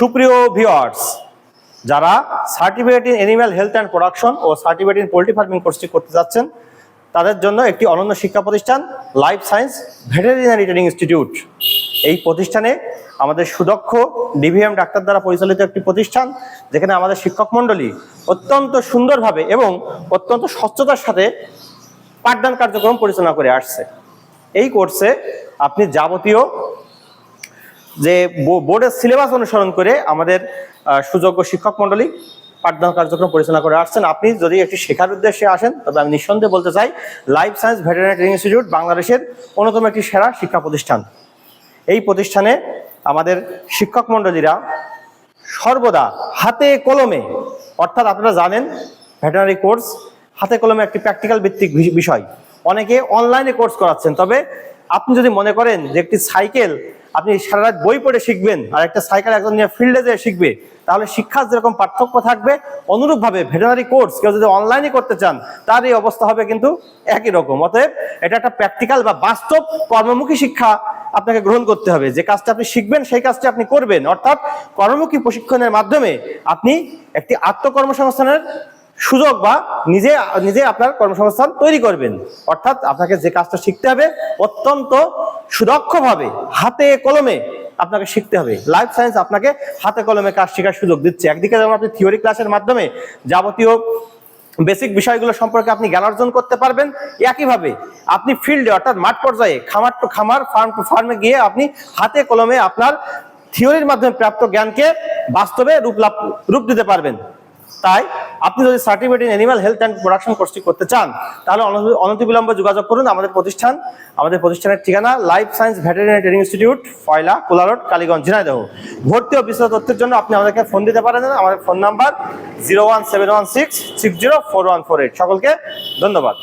সুপ্রিয় ভিওয়ার্স যারা certificate in animal health and production O certificate in poultry farming কোর্সটি করতে যাচ্ছেন, তাদের জন্য একটি অনন্য শিক্ষা প্রতিষ্ঠান, life science veterinary training institute. এই প্রতিষ্ঠানে আমাদের সুদক্ষ ডিভিএম ডাক্তার দ্বারা পরিচালিত একটি প্রতিষ্ঠান, যেখানে আমাদের শিক্ষক মণ্ডলী অত্যন্ত সুন্দরভাবে এবং অত্যন্ত স্বচ্ছতার সাথে পাঠদান কার্যক্রম পরিচালনা করে আসছে। এই কোর্সে আপনি যাবতীয় যে বোর্ডের সিলেবাস অনুসরণ করে আমাদের সুযোগ্য শিক্ষক মণ্ডলী পাঠদান কার্যক্রম পরিচালনা করে আসছেন। আপনি যদি একটি শেখার উদ্দেশ্যে আসেন, তবে আমি নিঃসন্দেহে বলতে চাই, life science veterinary training institute বাংলাদেশের অন্যতম একটি সেরা শিক্ষা প্রতিষ্ঠান। এই প্রতিষ্ঠানে আমাদের শিক্ষক মণ্ডলীরা সর্বদা হাতে কলমে, অর্থাৎ আপনারা জানেন, ভেটেরিনারি কোর্স হাতে কলমে একটি প্র্যাকটিক্যাল ভিত্তিক বিষয়। অনেকে অনলাইনে কোর্স করাচ্ছেন, তবে আপনি যদি মনে করেন যে একটি সাইকেল আপনি সারা রাত বই পড়ে শিখবেন, আর একটা সাইকেল একজন নিয়ে ফিল্ডে যেয়ে শিখবে, তাহলে শিক্ষার যেরকম পার্থক্য থাকবে, অনুরূপভাবে ভেটেরিনারি কোর্স কেউ যদি অনলাইনে করতে চান, তার এই অবস্থা হবে কিন্তু একই রকম। অতএব এটা একটা প্র্যাকটিক্যাল বা বাস্তব কর্মমুখী শিক্ষা আপনাকে গ্রহণ করতে হবে। যে কাজটা আপনি শিখবেন, সেই কাজটি আপনি করবেন। অর্থাৎ কর্মমুখী প্রশিক্ষণের মাধ্যমে আপনি একটি আত্মকর্মসংস্থানের সুযোগ বা নিজে নিজে আপনার কর্মসংস্থান তৈরি করবেন। অর্থাৎ আপনাকে যে কাজটা শিখতে হবে, অত্যন্ত সুদক্ষভাবে হাতে কলমে আপনাকে শিখতে হবে। লাইফ সায়েন্স আপনাকে হাতে কলমে কাজ শেখার সুযোগ দিচ্ছে। একদিকে যেমন আপনি থিওরি ক্লাসের মাধ্যমে যাবতীয় বেসিক বিষয়গুলো সম্পর্কে আপনি জ্ঞান অর্জন করতে পারবেন, একইভাবে আপনি ফিল্ডে অর্থাৎ মাঠ পর্যায়ে, খামার টু খামার ফার্ম টু ফার্মে গিয়ে আপনি হাতে কলমে আপনার থিওরির মাধ্যমে প্রাপ্ত জ্ঞানকে বাস্তবে রূপ লাভ রূপ দিতে পারবেন। তাই আপনি যদি certificate in animal health and production কোর্সটি করতে চান, তাহলে অনতি- অনতিবিলম্বে যোগাযোগ করুন আমাদের প্রতিষ্ঠান। আমাদের প্রতিষ্ঠানের ঠিকানা life science veterinary training institute Foyla, Kola road, Kaliganj, Jhenaidah. ভর্তি ও বিস্তারিত তথ্যের জন্য আপনি আমাদেরকে ফোন দিতে পারেন। আমাদের phone number zero one seven one six six zero four one four eight সকলকে ধন্যবাদ।